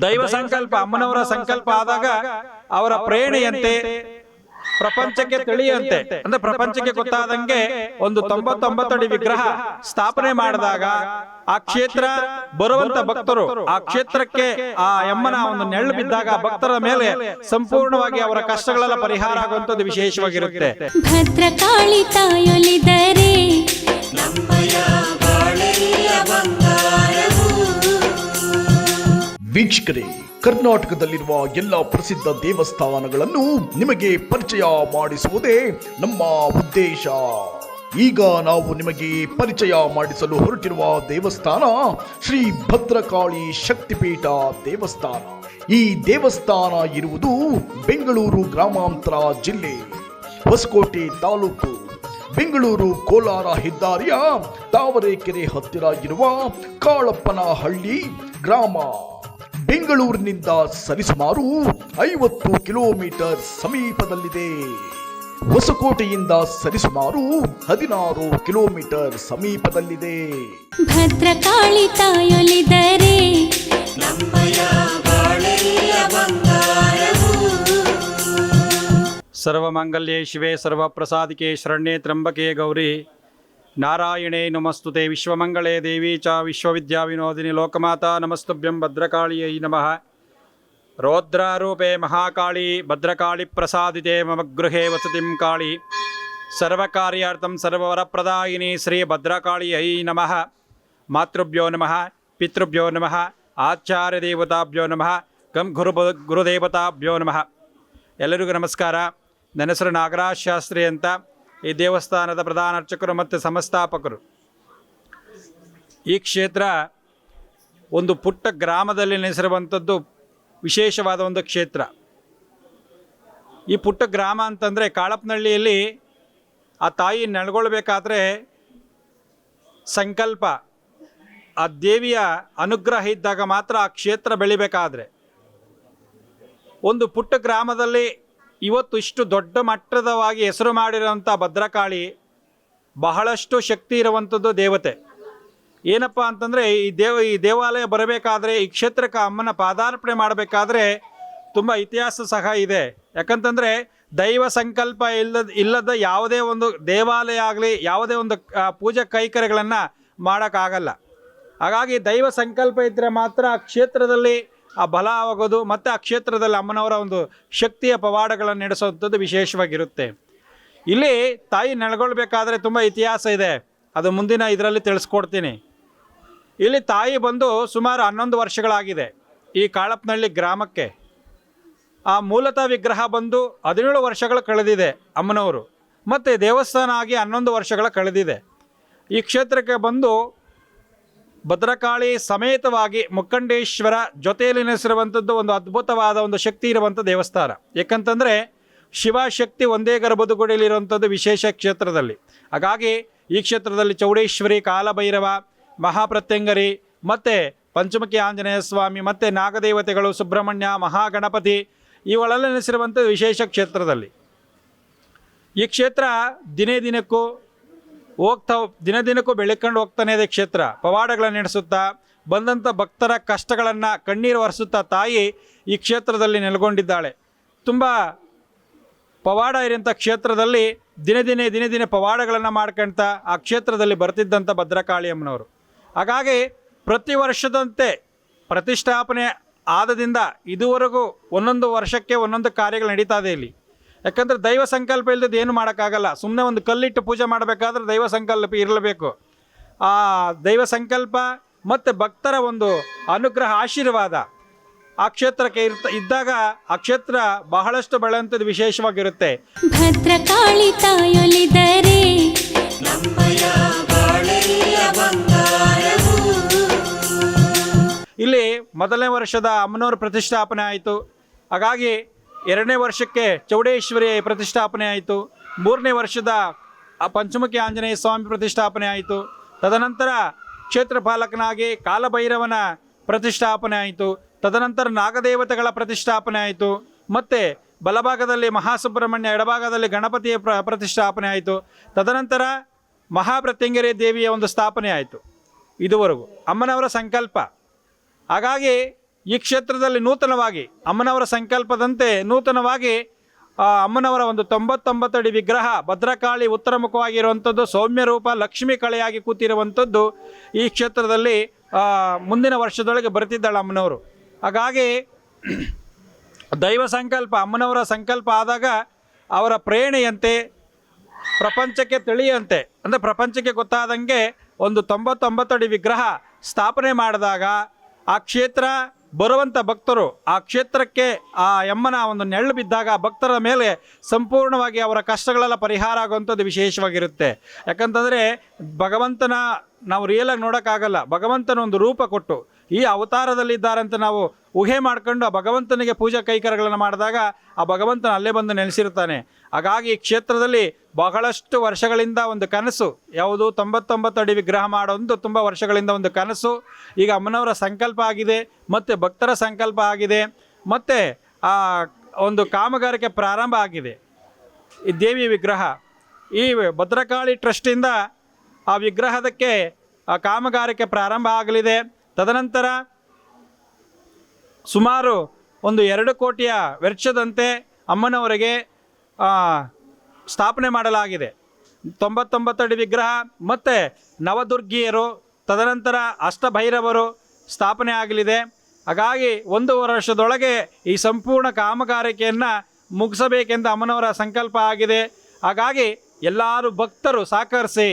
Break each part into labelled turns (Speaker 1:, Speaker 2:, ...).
Speaker 1: ದೈವ ಸಂಕಲ್ಪ ಅಮ್ಮನವರ ಸಂಕಲ್ಪ ಆದಾಗ ಅವರ ಪ್ರೇರಣೆಯಂತೆ ಪ್ರಪಂಚಕ್ಕೆ ತಿಳಿಯಂತೆ ಅಂದ್ರೆ ಪ್ರಪಂಚಕ್ಕೆ ಗೊತ್ತಾದಂಗೆ ಒಂದು ತೊಂಬತ್ತೊಂಬತ್ತಡಿ ವಿಗ್ರಹ ಸ್ಥಾಪನೆ ಮಾಡಿದಾಗ ಆ ಕ್ಷೇತ್ರ ಬರುವಂತ ಭಕ್ತರು ಆ ಕ್ಷೇತ್ರಕ್ಕೆ ಆ ಯಮ್ಮನ ಒಂದು ನೆರಳು ಬಿದ್ದಾಗ ಭಕ್ತರ ಮೇಲೆ ಸಂಪೂರ್ಣವಾಗಿ ಅವರ ಕಷ್ಟಗಳೆಲ್ಲ ಪರಿಹಾರ ಆಗುವಂತದ್ದು ವಿಶೇಷವಾಗಿರುತ್ತೆ.
Speaker 2: ಭದ್ರಕಾಳಿ ತಾಯೊಲಿದರೆ
Speaker 3: ವೀಕ್ಷಕರೇ, ಕರ್ನಾಟಕದಲ್ಲಿರುವ ಎಲ್ಲ ಪ್ರಸಿದ್ಧ ದೇವಸ್ಥಾನಗಳನ್ನು ನಿಮಗೆ ಪರಿಚಯ ಮಾಡಿಸುವುದೇ ನಮ್ಮ ಉದ್ದೇಶ. ಈಗ ನಾವು ನಿಮಗೆ ಪರಿಚಯ ಮಾಡಿಸಲು ಹೊರಟಿರುವ ದೇವಸ್ಥಾನ ಶ್ರೀ ಭದ್ರಕಾಳಿ ಶಕ್ತಿಪೀಠ ದೇವಸ್ಥಾನ. ಈ ದೇವಸ್ಥಾನ ಇರುವುದು ಬೆಂಗಳೂರು ಗ್ರಾಮಾಂತರ ಜಿಲ್ಲೆ, ಹೊಸಕೋಟೆ ತಾಲೂಕು. ಬೆಂಗಳೂರು ಕೋಲಾರ ಹೆದ್ದಾರಿಯ ತಾವರೆಕೆರೆ ಹತ್ತಿರ ಇರುವ ಕಾಳಪ್ಪನಹಳ್ಳಿ ಗ್ರಾಮ. ಬೆಂಗಳೂರಿನಿಂದ ಸರಿಸುಮಾರು ಐವತ್ತು ಕಿಲೋಮೀಟರ್ ಸಮೀಪದಲ್ಲಿದೆ. ಹೊಸಕೋಟೆಯಿಂದ ಸರಿಸುಮಾರು ಹದಿನಾರು ಕಿಲೋಮೀಟರ್ ಸಮೀಪದಲ್ಲಿದೆ.
Speaker 2: ಭದ್ರಕಾಳಿ ತಾಯೊಲಿದರೆ
Speaker 1: ಸರ್ವಮಂಗಲ್ಯೇ ಶಿವೆ ಸರ್ವಪ್ರಸಾದಿಕೆ ಶರಣ್ಯೇ ತ್ರಂಬಕೆ ಗೌರಿ. ನಾರಾಯಣೇ ನಮಸ್ತುತೆ ವಿಶ್ವಮಂಗಳೇ ದೇವಿ ಚ ವಿಶ್ವವಿದ್ಯಾ ವಿನೋದಿನಿ ಲೋಕಮಾತಾ ನಮಸ್ತುಭ್ಯಂ ಭದ್ರಕಾಳಿಯೈ ನಮಃ. ರೌದ್ರಾರೂಪೆ ಮಹಾಕಾಳಿ ಭದ್ರಕಾಳಿ ಪ್ರಸಾದಿತೆ ಮಮ ಗೃಹೇ ವಸತಿಂ ಕಾಳಿ. ಸರ್ವಕಾರ್ಯಾರ್ಥಂ ಸರ್ವವರಪ್ರದಾಯಿನಿ ಶ್ರೀ ಭದ್ರಕಾಳಿಯೈ ನಮಃ. ಮಾತೃಭ್ಯೋ ನಮಃ, ಪಿತೃಭ್ಯೋ ನಮಃ, ಆಚಾರ್ಯ ದೇವತಾಭ್ಯೋ ನಮಃ, ಗಂ ಗುರು ಗುರುದೇವತಾಭ್ಯೋ ನಮಃ. ಎಲ್ಲರಿಗೂ ನಮಸ್ಕಾರ. ನನ್ನ ಹೆಸರು ನಾಗರಾಜ್ ಶಾಸ್ತ್ರಿ ಅಂತ ಈ ದೇವಸ್ಥಾನದ ಪ್ರಧಾನ ಅರ್ಚಕರು ಮತ್ತು ಸಂಸ್ಥಾಪಕರು. ಈ ಕ್ಷೇತ್ರ ಒಂದು ಪುಟ್ಟ ಗ್ರಾಮದಲ್ಲಿ ನೆಲೆಸಿರುವಂಥದ್ದು ವಿಶೇಷವಾದ ಒಂದು ಕ್ಷೇತ್ರ. ಈ ಪುಟ್ಟ ಗ್ರಾಮ ಅಂತಂದರೆ ಕಾಳಪ್ಪನಹಳ್ಳಿಯಲ್ಲಿ ಆ ತಾಯಿ ನೆಲೆಗೊಳ್ಬೇಕಾದ್ರೆ ಸಂಕಲ್ಪ, ಆ ದೇವಿಯ ಅನುಗ್ರಹ ಇದ್ದಾಗ ಮಾತ್ರ ಆ ಕ್ಷೇತ್ರ ಬೆಳಿಬೇಕಾದ್ರೆ. ಒಂದು ಪುಟ್ಟ ಗ್ರಾಮದಲ್ಲಿ ಇವತ್ತು ಇಷ್ಟು ದೊಡ್ಡ ಮಟ್ಟದವಾಗಿ ಹೆಸರು ಮಾಡಿರೋಂಥ ಭದ್ರಕಾಳಿ ಬಹಳಷ್ಟು ಶಕ್ತಿ ಇರುವಂಥದ್ದು ದೇವತೆ. ಏನಪ್ಪ ಅಂತಂದರೆ ಈ ದೇವ, ಈ ದೇವಾಲಯ ಬರಬೇಕಾದ್ರೆ, ಈ ಕ್ಷೇತ್ರಕ್ಕೆ ಅಮ್ಮನ ಪಾದಾರ್ಪಣೆ ಮಾಡಬೇಕಾದ್ರೆ ತುಂಬ ಇತಿಹಾಸ ಸಹ ಇದೆ. ಯಾಕಂತಂದರೆ ದೈವ ಸಂಕಲ್ಪ ಇಲ್ಲದ ಇಲ್ಲದ ಯಾವುದೇ ಒಂದು ದೇವಾಲಯ ಆಗಲಿ, ಯಾವುದೇ ಒಂದು ಪೂಜಾ ಕೈಕರ್ಯಗಳನ್ನು ಮಾಡೋಕ್ಕಾಗಲ್ಲ. ಹಾಗಾಗಿ ದೈವ ಸಂಕಲ್ಪ ಇದ್ದರೆ ಮಾತ್ರ ಕ್ಷೇತ್ರದಲ್ಲಿ ಆ ಬಲ ಆಗೋದು ಮತ್ತು ಆ ಕ್ಷೇತ್ರದಲ್ಲಿ ಅಮ್ಮನವರ ಒಂದು ಶಕ್ತಿಯ ಪವಾಡಗಳನ್ನು ನಡೆಸುವಂಥದ್ದು ವಿಶೇಷವಾಗಿರುತ್ತೆ. ಇಲ್ಲಿ ತಾಯಿ ನೆಲೆಗೊಳ್ಬೇಕಾದ್ರೆ ತುಂಬ ಇತಿಹಾಸ ಇದೆ. ಅದು ಮುಂದಿನ ಇದರಲ್ಲಿ ತಿಳಿಸ್ಕೊಡ್ತೀನಿ. ಇಲ್ಲಿ ತಾಯಿ ಬಂದು ಸುಮಾರು ಹನ್ನೊಂದು ವರ್ಷಗಳಾಗಿದೆ ಈ ಕಾಳಪ್ಪನಹಳ್ಳಿ ಗ್ರಾಮಕ್ಕೆ. ಆ ಮೂಲತಃ ವಿಗ್ರಹ ಬಂದು ಹದಿನೇಳು ವರ್ಷಗಳು ಕಳೆದಿದೆ ಅಮ್ಮನವರು. ಮತ್ತು ದೇವಸ್ಥಾನ ಆಗಿ ಹನ್ನೊಂದು ವರ್ಷಗಳ ಕಳೆದಿದೆ. ಈ ಕ್ಷೇತ್ರಕ್ಕೆ ಬಂದು ಭದ್ರಕಾಳಿ ಸಮೇತವಾಗಿ ಮುಕ್ಕಂಡೇಶ್ವರ ಜೊತೆಯಲ್ಲಿ ನೆಲೆಸಿರುವಂಥದ್ದು ಒಂದು ಅದ್ಭುತವಾದ ಒಂದು ಶಕ್ತಿ ಇರುವಂಥ ದೇವಸ್ಥಾನ. ಯಾಕಂತಂದರೆ ಶಿವಶಕ್ತಿ ಒಂದೇ ಗರ್ಭದುಗುಡಿಯಲ್ಲಿರುವಂಥದ್ದು ವಿಶೇಷ ಕ್ಷೇತ್ರದಲ್ಲಿ. ಹಾಗಾಗಿ ಈ ಕ್ಷೇತ್ರದಲ್ಲಿ ಚೌಡೇಶ್ವರಿ, ಕಾಲಭೈರವ, ಮಹಾಪ್ರತ್ಯಂಗರಿ, ಮತ್ತು ಪಂಚಮುಖಿ ಆಂಜನೇಯ ಸ್ವಾಮಿ, ಮತ್ತು ನಾಗದೇವತೆಗಳು, ಸುಬ್ರಹ್ಮಣ್ಯ, ಮಹಾಗಣಪತಿ ಇವುಗಳೆಲ್ಲ ನೆಲೆಸಿರುವಂಥ ವಿಶೇಷ ಕ್ಷೇತ್ರದಲ್ಲಿ. ಈ ಕ್ಷೇತ್ರ ದಿನೇ ದಿನಕ್ಕೂ ಹೋಗ್ತಾ ದಿನ ದಿನಕ್ಕೂ ಬೆಳಕೊಂಡು ಹೋಗ್ತಾನೆ ಇದೆ ಕ್ಷೇತ್ರ. ಪವಾಡಗಳನ್ನು ನಡೆಸುತ್ತಾ ಬಂದಂಥ ಭಕ್ತರ ಕಷ್ಟಗಳನ್ನು ಕಣ್ಣೀರು ಒರೆಸುತ್ತಾ ತಾಯಿ ಈ ಕ್ಷೇತ್ರದಲ್ಲಿ ನೆಲೆಗೊಂಡಿದ್ದಾಳೆ. ತುಂಬ ಪವಾಡ ಇರೋಂಥ ಕ್ಷೇತ್ರದಲ್ಲಿ ದಿನ ದಿನೇ ದಿನ ದಿನೇ ಪವಾಡಗಳನ್ನು ಮಾಡ್ಕೊಳ್ತಾ ಆ ಕ್ಷೇತ್ರದಲ್ಲಿ ಬರ್ತಿದ್ದಂಥ ಭದ್ರಕಾಳಿ ಅಮ್ಮನವರು ಹಾಗಾಗಿ ಪ್ರತಿ ವರ್ಷದಂತೆ ಪ್ರತಿಷ್ಠಾಪನೆ ಆದದಿಂದ ಇದುವರೆಗೂ ಒಂದೊಂದು ವರ್ಷಕ್ಕೆ ಒಂದೊಂದು ಕಾರ್ಯಗಳು ನಡೀತಾ ಇದೆ ಇಲ್ಲಿ. ಯಾಕಂದರೆ ದೈವ ಸಂಕಲ್ಪ ಇಲ್ಲದೆ ಏನು ಮಾಡೋಕ್ಕಾಗಲ್ಲ. ಸುಮ್ಮನೆ ಒಂದು ಕಲ್ಲಿಟ್ಟು ಪೂಜೆ ಮಾಡಬೇಕಾದ್ರೆ ದೈವ ಸಂಕಲ್ಪ ಇರಲೇಬೇಕು. ಆ ದೈವ ಸಂಕಲ್ಪ ಮತ್ತು ಭಕ್ತರ ಒಂದು ಅನುಗ್ರಹ ಆಶೀರ್ವಾದ ಆ ಕ್ಷೇತ್ರಕ್ಕೆ ಇರ್ತ ಇದ್ದಾಗ ಆ ಕ್ಷೇತ್ರ ಬಹಳಷ್ಟು ಬೆಳೆಯುವಂಥದ್ದು ವಿಶೇಷವಾಗಿರುತ್ತೆ.
Speaker 2: ಭದ್ರಕಾಳಿ ತಾಯೊಲಿದರೆ
Speaker 1: ಇಲ್ಲಿ ಮೊದಲನೇ ವರ್ಷದ ಅಮ್ಮನವರ ಪ್ರತಿಷ್ಠಾಪನೆ ಆಯಿತು. ಹಾಗಾಗಿ ಎರಡನೇ ವರ್ಷಕ್ಕೆ ಚೌಡೇಶ್ವರಿ ಪ್ರತಿಷ್ಠಾಪನೆ ಆಯಿತು. ಮೂರನೇ ವರ್ಷದ ಪಂಚಮುಖಿ ಆಂಜನೇಯ ಸ್ವಾಮಿ ಪ್ರತಿಷ್ಠಾಪನೆ ಆಯಿತು. ತದನಂತರ ಕ್ಷೇತ್ರಪಾಲಕನಾಗಿ ಕಾಲಭೈರವನ ಪ್ರತಿಷ್ಠಾಪನೆ ಆಯಿತು. ತದನಂತರ ನಾಗದೇವತೆಗಳ ಪ್ರತಿಷ್ಠಾಪನೆ ಆಯಿತು. ಮತ್ತು ಬಲಭಾಗದಲ್ಲಿ ಮಹಾಸುಬ್ರಹ್ಮಣ್ಯ, ಎಡಭಾಗದಲ್ಲಿ ಗಣಪತಿಯ ಪ್ರ, ಪ್ರತಿಷ್ಠಾಪನೆ ಆಯಿತು. ತದನಂತರ ಮಹಾಪ್ರತ್ಯಂಗರಿ ದೇವಿಯ ಒಂದು ಸ್ಥಾಪನೆ ಆಯಿತು ಇದುವರೆಗೂ. ಅಮ್ಮನವರ ಸಂಕಲ್ಪ. ಹಾಗಾಗಿ ಈ ಕ್ಷೇತ್ರದಲ್ಲಿ ನೂತನವಾಗಿ ಅಮ್ಮನವರ ಸಂಕಲ್ಪದಂತೆ ನೂತನವಾಗಿ ಅಮ್ಮನವರ ಒಂದು ತೊಂಬತ್ತೊಂಬತ್ತಡಿ ವಿಗ್ರಹ, ಭದ್ರಕಾಳಿ ಉತ್ತರ ಮುಖವಾಗಿರುವಂಥದ್ದು ಸೌಮ್ಯ ರೂಪ, ಲಕ್ಷ್ಮೀ ಕಳೆಯಾಗಿ ಕೂತಿರುವಂಥದ್ದು ಈ ಕ್ಷೇತ್ರದಲ್ಲಿ ಮುಂದಿನ ವರ್ಷದೊಳಗೆ ಬರ್ತಿದ್ದಾಳೆ ಅಮ್ಮನವರು. ಹಾಗಾಗಿ ದೈವ ಸಂಕಲ್ಪ, ಅಮ್ಮನವರ ಸಂಕಲ್ಪ ಆದಾಗ ಅವರ ಪ್ರೇರಣೆಯಂತೆ, ಪ್ರಪಂಚಕ್ಕೆ ತಿಳಿಯಂತೆ, ಅಂದರೆ ಪ್ರಪಂಚಕ್ಕೆ ಗೊತ್ತಾದಂಗೆ ಒಂದು ತೊಂಬತ್ತೊಂಬತ್ತು ಅಡಿ ವಿಗ್ರಹ ಸ್ಥಾಪನೆ ಮಾಡಿದಾಗ ಆ ಕ್ಷೇತ್ರ ಬರುವಂಥ ಭಕ್ತರು ಆ ಕ್ಷೇತ್ರಕ್ಕೆ ಆ ಯಮ್ಮನ ಒಂದು ನೆರಳು ಬಿದ್ದಾಗ ಭಕ್ತರ ಮೇಲೆ ಸಂಪೂರ್ಣವಾಗಿ ಅವರ ಕಷ್ಟಗಳೆಲ್ಲ ಪರಿಹಾರ ಆಗುವಂಥದ್ದು ವಿಶೇಷವಾಗಿರುತ್ತೆ. ಯಾಕಂತಂದರೆ ಭಗವಂತನ ನಾವು ರಿಯಲಾಗಿ ನೋಡೋಕ್ಕಾಗಲ್ಲ. ಭಗವಂತನ ಒಂದು ರೂಪ ಕೊಟ್ಟು ಈ ಅವತಾರದಲ್ಲಿದ್ದಾರಂತ ನಾವು ಊಹೆ ಮಾಡ್ಕೊಂಡು ಆ ಭಗವಂತನಿಗೆ ಪೂಜಾ ಕೈಕರಗಳನ್ನು ಮಾಡಿದಾಗ ಆ ಭಗವಂತನ ಅಲ್ಲೇ ಬಂದು ನೆಲೆಸಿರ್ತಾನೆ ಹಾಗಾಗಿ ಈ ಕ್ಷೇತ್ರದಲ್ಲಿ ಬಹಳಷ್ಟು ವರ್ಷಗಳಿಂದ ಒಂದು ಕನಸು, ಯಾವುದು ತೊಂಬತ್ತೊಂಬತ್ತು ಅಡಿ ವಿಗ್ರಹ ಮಾಡೋದು ತುಂಬ ವರ್ಷಗಳಿಂದ ಒಂದು ಕನಸು. ಈಗ ಅಮ್ಮನವರ ಸಂಕಲ್ಪ ಆಗಿದೆ, ಮತ್ತು ಭಕ್ತರ ಸಂಕಲ್ಪ ಆಗಿದೆ, ಮತ್ತು ಆ ಒಂದು ಕಾಮಗಾರಿಕೆ ಪ್ರಾರಂಭ ಆಗಿದೆ. ಈ ದೇವಿ ವಿಗ್ರಹ, ಈ ಭದ್ರಕಾಳಿ ಟ್ರಸ್ಟಿಂದ ಆ ವಿಗ್ರಹದಕ್ಕೆ ಆ ಕಾಮಗಾರಿಕೆ ಪ್ರಾರಂಭ ಆಗಲಿದೆ. ತದನಂತರ ಸುಮಾರು ಒಂದು ಎರಡು ಕೋಟಿಯ ವೆಚ್ಚದಂತೆ ಅಮ್ಮನವರಿಗೆ ಸ್ಥಾಪನೆ ಮಾಡಲಾಗಿದೆ. ತೊಂಬತ್ತೊಂಬತ್ತು ಅಡಿ ವಿಗ್ರಹ, ಮತ್ತು ನವದುರ್ಗಿಯರು, ತದನಂತರ ಅಷ್ಟಭೈರವರು ಸ್ಥಾಪನೆ ಆಗಲಿದೆ. ಹಾಗಾಗಿ ಒಂದು ವರ್ಷದೊಳಗೆ ಈ ಸಂಪೂರ್ಣ ಕಾಮಗಾರಿಕೆಯನ್ನು ಮುಗಿಸಬೇಕೆಂದು ಅಮ್ಮನವರ ಸಂಕಲ್ಪ ಆಗಿದೆ. ಹಾಗಾಗಿ ಎಲ್ಲರೂ ಭಕ್ತರು ಸಹಕರಿಸಿ,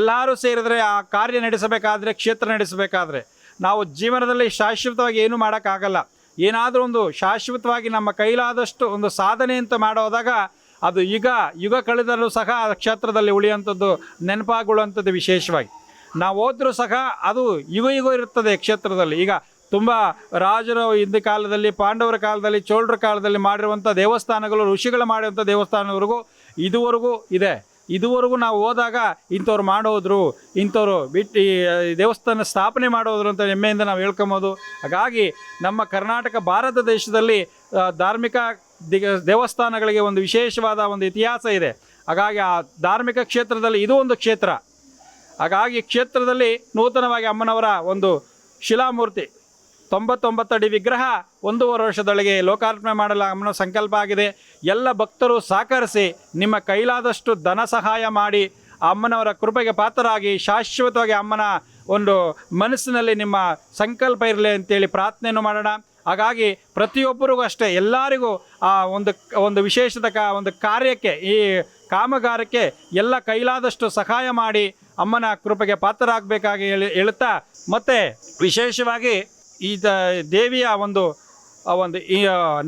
Speaker 1: ಎಲ್ಲರೂ ಸೇರಿದರೆ ಆ ಕಾರ್ಯ ನಡೆಸಬೇಕಾದರೆ, ಕ್ಷೇತ್ರ ನಡೆಸಬೇಕಾದ್ರೆ ನಾವು ಜೀವನದಲ್ಲಿ ಶಾಶ್ವತವಾಗಿ ಏನೂ ಮಾಡೋಕ್ಕಾಗಲ್ಲ. ಏನಾದರೂ ಒಂದು ಶಾಶ್ವತವಾಗಿ ನಮ್ಮ ಕೈಲಾದಷ್ಟು ಒಂದು ಸಾಧನೆ ಅಂತ ಮಾಡೋದಾಗ ಅದು ಯುಗ ಯುಗ ಕಳೆದರೂ ಸಹ ಆ ಕ್ಷೇತ್ರದಲ್ಲಿ ಉಳಿಯುವಂಥದ್ದು, ನೆನಪಾಗುವಂಥದ್ದು ವಿಶೇಷವಾಗಿ. ನಾವು ಹೋದರೂ ಸಹ ಅದು ಯುಗ ಯುಗ ಇರುತ್ತದೆ ಕ್ಷೇತ್ರದಲ್ಲಿ. ಈಗ ತುಂಬ ರಾಜರ ಹಿಂದೆ ಕಾಲದಲ್ಲಿ, ಪಾಂಡವರ ಕಾಲದಲ್ಲಿ, ಚೋಳರ ಕಾಲದಲ್ಲಿ ಮಾಡಿರುವಂಥ ದೇವಸ್ಥಾನಗಳು, ಋಷಿಗಳು ಮಾಡಿರುವಂಥ ದೇವಸ್ಥಾನವರೆಗೂ ಇದುವರೆಗೂ ಇದೆ. ಇದುವರೆಗೂ ನಾವು ಹೋದಾಗ ಇಂಥವ್ರು ಮಾಡೋದ್ರು, ಇಂಥವ್ರು ಬಿಟ್ಟು ದೇವಸ್ಥಾನ ಸ್ಥಾಪನೆ ಮಾಡೋದ್ರು ಅಂತ ಹೆಮ್ಮೆಯಿಂದ ನಾವು ಹೇಳ್ಕೊಬೋದು. ಹಾಗಾಗಿ ನಮ್ಮ ಕರ್ನಾಟಕ, ಭಾರತ ದೇಶದಲ್ಲಿ ಧಾರ್ಮಿಕ ದೇವಸ್ಥಾನಗಳಿಗೆ ಒಂದು ವಿಶೇಷವಾದ ಒಂದು ಇತಿಹಾಸ ಇದೆ. ಹಾಗಾಗಿ ಆ ಧಾರ್ಮಿಕ ಕ್ಷೇತ್ರದಲ್ಲಿ ಇದು ಒಂದು ಕ್ಷೇತ್ರ. ಹಾಗಾಗಿ ಕ್ಷೇತ್ರದಲ್ಲಿ ನೂತನವಾಗಿ ಅಮ್ಮನವರ ಒಂದು ಶಿಲಾಮೂರ್ತಿ ತೊಂಬತ್ತೊಂಬತ್ತು ಅಡಿ ವಿಗ್ರಹ ಒಂದೂವರೆ ವರ್ಷದೊಳಗೆ ಲೋಕಾರ್ಪಣೆ ಮಾಡಲು ಅಮ್ಮನ ಸಂಕಲ್ಪ ಆಗಿದೆ. ಎಲ್ಲ ಭಕ್ತರು ಸಹಕರಿಸಿ ನಿಮ್ಮ ಕೈಲಾದಷ್ಟು ಧನ ಸಹಾಯ ಮಾಡಿ ಅಮ್ಮನವರ ಕೃಪೆಗೆ ಪಾತ್ರರಾಗಿ ಶಾಶ್ವತವಾಗಿ ಅಮ್ಮನ ಒಂದು ಮನಸ್ಸಿನಲ್ಲಿ ನಿಮ್ಮ ಸಂಕಲ್ಪ ಇರಲಿ ಅಂತೇಳಿ ಪ್ರಾರ್ಥನೆಯನ್ನು ಮಾಡೋಣ. ಹಾಗಾಗಿ ಪ್ರತಿಯೊಬ್ಬರಿಗೂ ಅಷ್ಟೇ ಎಲ್ಲರಿಗೂ ಆ ಒಂದು ಒಂದು ವಿಶೇಷದ ಕ ಒಂದು ಕಾರ್ಯಕ್ಕೆ ಈ ಕಾಮಗಾರಕ್ಕೆ ಎಲ್ಲ ಕೈಲಾದಷ್ಟು ಸಹಾಯ ಮಾಡಿ ಅಮ್ಮನ ಕೃಪೆಗೆ ಪಾತ್ರರಾಗಬೇಕಾಗಿ ಹೇಳಿ ಹೇಳುತ್ತಾ ಮತ್ತು ವಿಶೇಷವಾಗಿ ಈ ದೇವಿಯ ಒಂದು ಒಂದು ಈ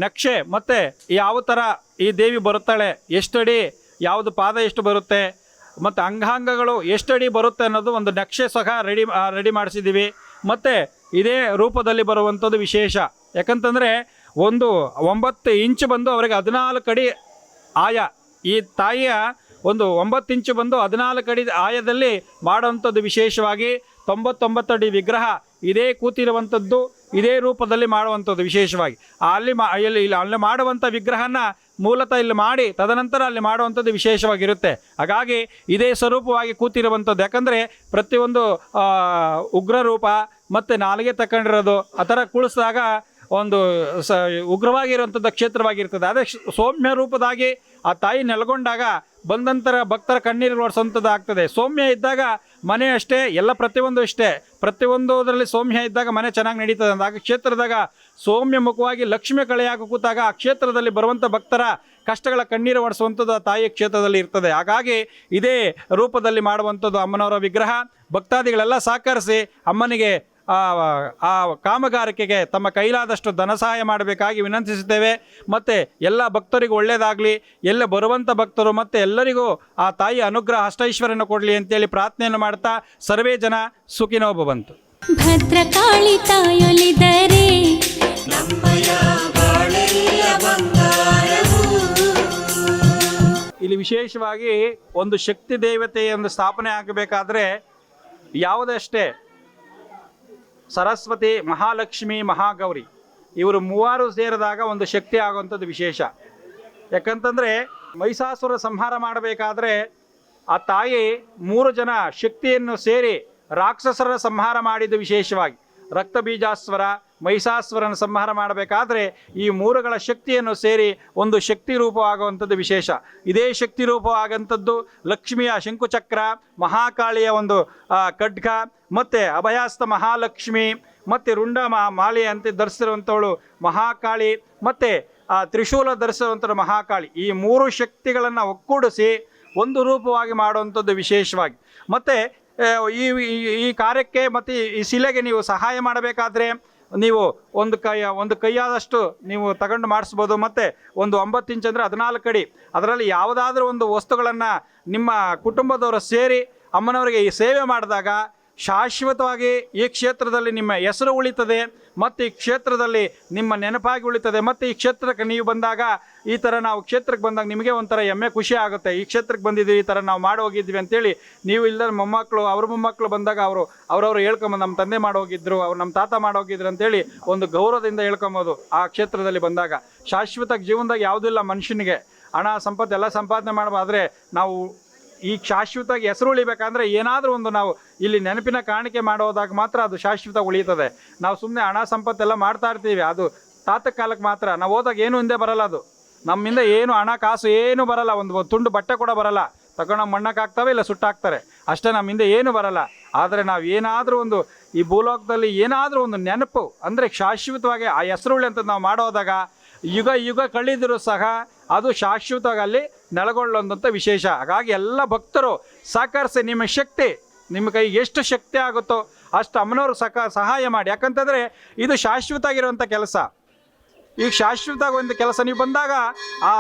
Speaker 1: ನಕ್ಷೆ, ಮತ್ತು ಯಾವ ಥರ ಈ ದೇವಿ ಬರುತ್ತಾಳೆ, ಎಷ್ಟಡಿ, ಯಾವುದು ಪಾದ ಎಷ್ಟು ಬರುತ್ತೆ, ಮತ್ತು ಅಂಗಾಂಗಗಳು ಎಷ್ಟಡಿ ಬರುತ್ತೆ ಅನ್ನೋದು ಒಂದು ನಕ್ಷೆ ಸಹ ರೆಡಿ ರೆಡಿ ಮಾಡಿಸಿದ್ದೀವಿ. ಮತ್ತು ಇದೇ ರೂಪದಲ್ಲಿ ಬರುವಂಥದ್ದು ವಿಶೇಷ. ಯಾಕಂತಂದರೆ ಒಂದು ಒಂಬತ್ತು ಇಂಚು ಬಂದು ಅವರಿಗೆ ಹದಿನಾಲ್ಕು ಅಡಿ ಆಯ. ಈ ತಾಯಿಯ ಒಂದು ಒಂಬತ್ತು ಇಂಚು ಬಂದು ಹದಿನಾಲ್ಕು ಅಡಿ ಆಯದಲ್ಲಿ ಮಾಡುವಂಥದ್ದು ವಿಶೇಷವಾಗಿ ತೊಂಬತ್ತೊಂಬತ್ತು ಅಡಿ ವಿಗ್ರಹ ಇದೇ ಕೂತಿರುವಂಥದ್ದು, ಇದೇ ರೂಪದಲ್ಲಿ ಮಾಡುವಂಥದ್ದು ವಿಶೇಷವಾಗಿ. ಅಲ್ಲಿ ಮಾ, ಇಲ್ಲಿ ಇಲ್ಲಿ ಅಲ್ಲಿ ಮಾಡುವಂಥ ವಿಗ್ರಹನ ಮೂಲತಃ ಇಲ್ಲಿ ಮಾಡಿ, ತದನಂತರ ಅಲ್ಲಿ ಮಾಡುವಂಥದ್ದು ವಿಶೇಷವಾಗಿರುತ್ತೆ. ಹಾಗಾಗಿ ಇದೇ ಸ್ವರೂಪವಾಗಿ ಕೂತಿರುವಂಥದ್ದು. ಯಾಕಂದರೆ ಪ್ರತಿಯೊಂದು ಉಗ್ರ ರೂಪ ಮತ್ತು ನಾಲಿಗೆ ತಕೊಂಡಿರೋದು ಆ ಥರ ಕುಳಿಸಿದಾಗ ಒಂದು ಸ, ಉಗ್ರವಾಗಿರುವಂಥದ್ದು ಕ್ಷೇತ್ರವಾಗಿರ್ತದೆ. ಅದೇ ಸೌಮ್ಯ ರೂಪದಾಗಿ ಆ ತಾಯಿ ನೆಲೆಗೊಂಡಾಗ ಬಂದಂತರ ಭಕ್ತರ ಕಣ್ಣೀರು ಒಡಿಸೋಂಥದ್ದು ಆಗ್ತದೆ ಸೌಮ್ಯ ಇದ್ದಾಗ ಮನೆ ಅಷ್ಟೇ, ಎಲ್ಲ ಪ್ರತಿಯೊಂದು ಅಷ್ಟೇ ಪ್ರತಿಯೊಂದರಲ್ಲಿ ಸೌಮ್ಯ ಇದ್ದಾಗ ಮನೆ ಚೆನ್ನಾಗಿ ನಡೀತದೆ ಅಂದಾಗ ಕ್ಷೇತ್ರದಾಗ ಸೌಮ್ಯ ಮುಖವಾಗಿ ಲಕ್ಷ್ಮಿ ಕಳೆಯಾಗ ಕೂತಾಗ ಆ ಕ್ಷೇತ್ರದಲ್ಲಿ ಬರುವಂಥ ಭಕ್ತರ ಕಷ್ಟಗಳ ಕಣ್ಣೀರು ಒಡಿಸುವಂಥದ್ದು ಆ ತಾಯಿಯ ಕ್ಷೇತ್ರದಲ್ಲಿ ಇರ್ತದೆ. ಹಾಗಾಗಿ ಇದೇ ರೂಪದಲ್ಲಿ ಮಾಡುವಂಥದ್ದು ಅಮ್ಮನವರ ವಿಗ್ರಹ. ಭಕ್ತಾದಿಗಳೆಲ್ಲ ಸಹಕರಿಸಿ ಅಮ್ಮನಿಗೆ ಆ ಆ ಕಾಮಗಾರಿಕೆಗೆ ತಮ್ಮ ಕೈಲಾದಷ್ಟು ಧನ ಸಹಾಯ ಮಾಡಬೇಕಾಗಿ ವಿನಂತಿಸುತ್ತೇವೆ. ಮತ್ತು ಎಲ್ಲ ಭಕ್ತರಿಗೂ ಒಳ್ಳೆಯದಾಗಲಿ ಎಲ್ಲ ಬರುವಂಥ ಭಕ್ತರು ಮತ್ತು ಎಲ್ಲರಿಗೂ ಆ ತಾಯಿ ಅನುಗ್ರಹ ಅಷ್ಟೈಶ್ವರ್ಯನ ಕೊಡಲಿ ಅಂತೇಳಿ ಪ್ರಾರ್ಥನೆಯನ್ನು ಮಾಡ್ತಾ ಸರ್ವೇ ಜನ ಸುಖಿನೋ ಬಂತು
Speaker 2: ಭದ್ರಕಾಳಿ ತಾಯೊಲಿದರೆ
Speaker 1: ಇಲ್ಲಿ ವಿಶೇಷವಾಗಿ ಒಂದು ಶಕ್ತಿ ದೇವತೆಯನ್ನು ಸ್ಥಾಪನೆ ಆಗಬೇಕಾದ್ರೆ ಯಾವುದಷ್ಟೇ ಸರಸ್ವತಿ, ಮಹಾಲಕ್ಷ್ಮಿ, ಮಹಾಗೌರಿ ಇವರು ಮೂವರು ಸೇರಿದಾಗ ಒಂದು ಶಕ್ತಿ ಆಗುವಂಥದ್ದು ವಿಶೇಷ. ಯಾಕಂತಂದರೆ ಮೈಸಾಸುರ ಸಂಹಾರ ಮಾಡಬೇಕಾದ್ರೆ ಆ ತಾಯಿ ಮೂರು ಜನ ಶಕ್ತಿಯನ್ನು ಸೇರಿ ರಾಕ್ಷಸರ ಸಂಹಾರ ಮಾಡಿದ್ದು ವಿಶೇಷವಾಗಿ. ರಕ್ತ ಬೀಜಾಸ್ವರ ಮಹಿಷಾಸ್ವರನ ಸಂಹಾರ ಮಾಡಬೇಕಾದ್ರೆ ಈ ಮೂರುಗಳ ಶಕ್ತಿಯನ್ನು ಸೇರಿ ಒಂದು ಶಕ್ತಿ ರೂಪವಾಗುವಂಥದ್ದು ವಿಶೇಷ. ಇದೇ ಶಕ್ತಿ ರೂಪವಾಗಂಥದ್ದು ಲಕ್ಷ್ಮಿಯ ಶಂಕುಚಕ್ರ, ಮಹಾಕಾಳಿಯ ಒಂದು ಖಡ್ಗ, ಮತ್ತು ಅಭಯಾಸ್ತ ಮಹಾಲಕ್ಷ್ಮಿ, ಮತ್ತು ರುಂಡ ಮಾ ಮಾಲೆ ಅಂತ ಧರಿಸಿರುವಂಥವಳು ಮಹಾಕಾಳಿ, ಮತ್ತು, ಆ, ತ್ರಿಶೂಲ ಧರಿಸಿರುವಂಥದ್ದು ಮಹಾಕಾಳಿ. ಈ ಮೂರು ಶಕ್ತಿಗಳನ್ನು ಒಕ್ಕೂಡಿಸಿ ಒಂದು ರೂಪವಾಗಿ ಮಾಡುವಂಥದ್ದು ವಿಶೇಷವಾಗಿ. ಮತ್ತು ಈ, ಈ- ಕಾರ್ಯಕ್ಕೆ ಮತ್ತು ಈ ಶಿಲೆಗೆ ನೀವು ಸಹಾಯ ಮಾಡಬೇಕಾದ್ರೆ ನೀವು ಒಂದು ಕೈ, ಒಂದು ಕೈಯಾದಷ್ಟು ನೀವು ತಗೊಂಡು ಮಾಡಿಸ್ಬೋದು. ಮತ್ತು ಒಂದು ಒಂಬತ್ತು ಇಂಚ್ ಅಂದರೆ ಹದಿನಾಲ್ಕು ಅಡಿ. ಅದರಲ್ಲಿ ಯಾವುದಾದ್ರೂ ಒಂದು ವಸ್ತುಗಳನ್ನು ನಿಮ್ಮ ಕುಟುಂಬದವರು ಸೇರಿ ಅಮ್ಮನವರಿಗೆ ಈ ಸೇವೆ ಮಾಡಿದಾಗ ಶಾಶ್ವತವಾಗಿ ಈ ಕ್ಷೇತ್ರದಲ್ಲಿ ನಿಮ್ಮ ಹೆಸರು ಉಳಿತದೆ, ಮತ್ತು ಈ ಕ್ಷೇತ್ರದಲ್ಲಿ ನಿಮ್ಮ ನೆನಪಾಗಿ ಉಳಿತದೆ, ಮತ್ತು ಈ ಕ್ಷೇತ್ರಕ್ಕೆ ನೀವು ಬಂದಾಗ ಈ ಥರ ನಾವು ಕ್ಷೇತ್ರಕ್ಕೆ ಬಂದಾಗ ನಿಮಗೆ ಒಂಥರ ಹೆಮ್ಮೆ, ಖುಷಿ ಆಗುತ್ತೆ. ಈ ಕ್ಷೇತ್ರಕ್ಕೆ ಬಂದಿದ್ದೀವಿ ಈ ಥರ ನಾವು ಮಾಡಿ ಹೋಗಿದ್ವಿ ಅಂತೇಳಿ ನೀವು ಇಲ್ಲದ ಮೊಮ್ಮಕ್ಕಳು, ಅವ್ರ ಮೊಮ್ಮಕ್ಕಳು ಬಂದಾಗ ಅವರು, ಅವರವರು ಹೇಳ್ಕೊಂಬ ನಮ್ಮ ತಂದೆ ಮಾಡೋಗಿದ್ರು ಅವ್ರು ನಮ್ಮ ತಾತ ಮಾಡೋಗಿದ್ರು ಅಂತೇಳಿ ಒಂದು ಗೌರವದಿಂದ ಹೇಳ್ಕೊಬೋದು ಆ ಕ್ಷೇತ್ರದಲ್ಲಿ ಬಂದಾಗ. ಶಾಶ್ವತ ಜೀವನದಾಗ ಯಾವುದೂ ಇಲ್ಲ ಮನುಷ್ಯನಿಗೆ. ಹಣ, ಸಂಪತ್ತು ಎಲ್ಲ ಸಂಪಾದನೆ ಮಾಡಬಾದ್ರೆ ನಾವು ಈ ಶಾಶ್ವತವಾಗಿ ಹೆಸರು ಉಳಿಬೇಕಂದ್ರೆ ಏನಾದರೂ ಒಂದು ನಾವು ಇಲ್ಲಿ ನೆನಪಿನ ಕಾಣಿಕೆ ಮಾಡೋದಾಗ ಮಾತ್ರ ಅದು ಶಾಶ್ವತ ಉಳಿಯುತ್ತದೆ. ನಾವು ಸುಮ್ಮನೆ ಹಣ ಸಂಪತ್ತೆಲ್ಲ ಮಾಡ್ತಾ ಇರ್ತೀವಿ. ಅದು ತಾತ ಕಾಲಕ್ಕೆ ಮಾತ್ರ. ನಾವು ಹೋದಾಗ ಏನು ಹಿಂದೆ ಬರಲ್ಲ ಅದು. ನಮ್ಮಿಂದ ಏನು ಹಣ, ಕಾಸು ಏನು ಬರಲ್ಲ. ಒಂದು ತುಂಡು ಬಟ್ಟೆ ಕೂಡ ಬರಲ್ಲ. ತಗೊಂಡು ಮಣ್ಣಕ್ಕೆ ಹಾಕ್ತವೆ ಇಲ್ಲ ಸುಟ್ಟಾಕ್ತಾರೆ ಅಷ್ಟೇ ನಮ್ಮಿಂದ ಏನು ಬರಲ್ಲ. ಆದರೆ ನಾವು ಏನಾದರೂ ಒಂದು ಈ ಭೂಲೋಕದಲ್ಲಿ ಏನಾದರೂ ಒಂದು ನೆನಪು, ಅಂದರೆ ಶಾಶ್ವತವಾಗಿ ಆ ಹೆಸರುಳ್ಳಿ ಅಂತ ನಾವು ಮಾಡೋದಾಗ, ಯುಗ ಯುಗ ಕಳೆದರೂ ಸಹ ಅದು ಶಾಶ್ವತವಾಗಿ ಅಲ್ಲಿ ನೆಲೆಗೊಳ್ಳುವಂಥ ವಿಶೇಷ. ಹಾಗಾಗಿ ಎಲ್ಲ ಭಕ್ತರು ಸಹಕರಿಸಿ ನಿಮ್ಮ ಶಕ್ತಿ, ನಿಮ್ಮ ಕೈಗೆ ಎಷ್ಟು ಶಕ್ತಿ ಆಗುತ್ತೋ ಅಷ್ಟು ಅಮ್ಮನವರು ಸಕ, ಸಹಾಯ ಮಾಡಿ. ಯಾಕಂತಂದರೆ ಇದು ಶಾಶ್ವತ ಆಗಿರುವಂಥ ಕೆಲಸ. ಈಗ ಶಾಶ್ವತ ಒಂದು ಕೆಲಸ ನೀವು ಬಂದಾಗ ಆ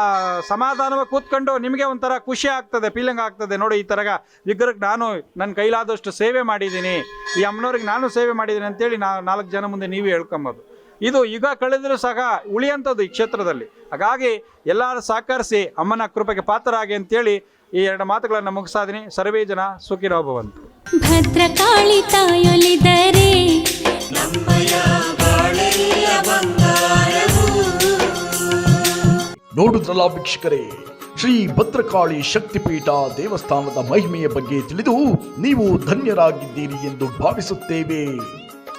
Speaker 1: ಸಮಾಧಾನವಾಗಿ ಕೂತ್ಕೊಂಡು ನಿಮಗೆ ಒಂಥರ ಖುಷಿ ಆಗ್ತದೆ ಫೀಲಿಂಗ್ ಆಗ್ತದೆ. ನೋಡಿ ಈ ಥರಗ ವಿಗ್ರಹಕ್ಕೆ ನಾನು, ನನ್ನ ಕೈಲಾದಷ್ಟು ಸೇವೆ ಮಾಡಿದ್ದೀನಿ. ಈ ಅಮ್ಮನವ್ರಿಗೆ ನಾನು ಸೇವೆ ಮಾಡಿದ್ದೀನಿ ಅಂತೇಳಿ ನಾ ನಾಲ್ಕು ಜನ ಮುಂದೆ ನೀವೇ ಹೇಳ್ಕೊಂಬೋದು. ಇದು ಈಗ ಕಳೆದರೂ ಸಹ ಉಳಿಯಂಥದ್ದು ಈ ಕ್ಷೇತ್ರದಲ್ಲಿ. ಹಾಗಾಗಿ ಎಲ್ಲರೂ ಸಹಕರಿಸಿ ಅಮ್ಮನ ಕೃಪೆಗೆ ಪಾತ್ರರಾಗಿ ಅಂತೇಳಿ ಈ ಎರಡು ಮಾತುಗಳನ್ನು ಮುಗಿಸಾದಿನಿ ಸರ್ವೇ ಜನ ಸುಖಿರೋ ಭವಂತು
Speaker 2: ಭದ್ರಕಾಳಿ ತಾಯೊಲಿದರೆ
Speaker 3: ನೋಡುದ್ರಲ್ಲ ವೀಕ್ಷಕರೇ ಶ್ರೀ ಭದ್ರಕಾಳಿ ಶಕ್ತಿಪೀಠ ದೇವಸ್ಥಾನದ ಮಹಿಮೆಯ ಬಗ್ಗೆ ತಿಳಿದು ನೀವು ಧನ್ಯರಾಗಿದ್ದೀರಿ ಎಂದು ಭಾವಿಸುತ್ತೇವೆ.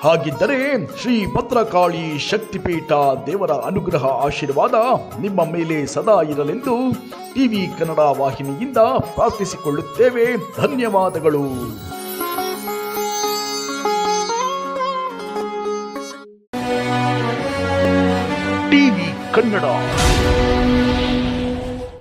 Speaker 3: ಹಾಗಿದ್ದರೆ ಶ್ರೀ ಭದ್ರಕಾಳಿ ಶಕ್ತಿಪೀಠ ದೇವರ ಅನುಗ್ರಹ ಆಶೀರ್ವಾದ ನಿಮ್ಮ ಮೇಲೆ ಸದಾ ಇರಲೆಂದು ಟಿವಿ ಕನ್ನಡ ವಾಹಿನಿಯಿಂದ ಪ್ರಾರ್ಥಿಸಿಕೊಳ್ಳುತ್ತೇವೆ. ಧನ್ಯವಾದಗಳು. ಟಿವಿ ಕನ್ನಡ.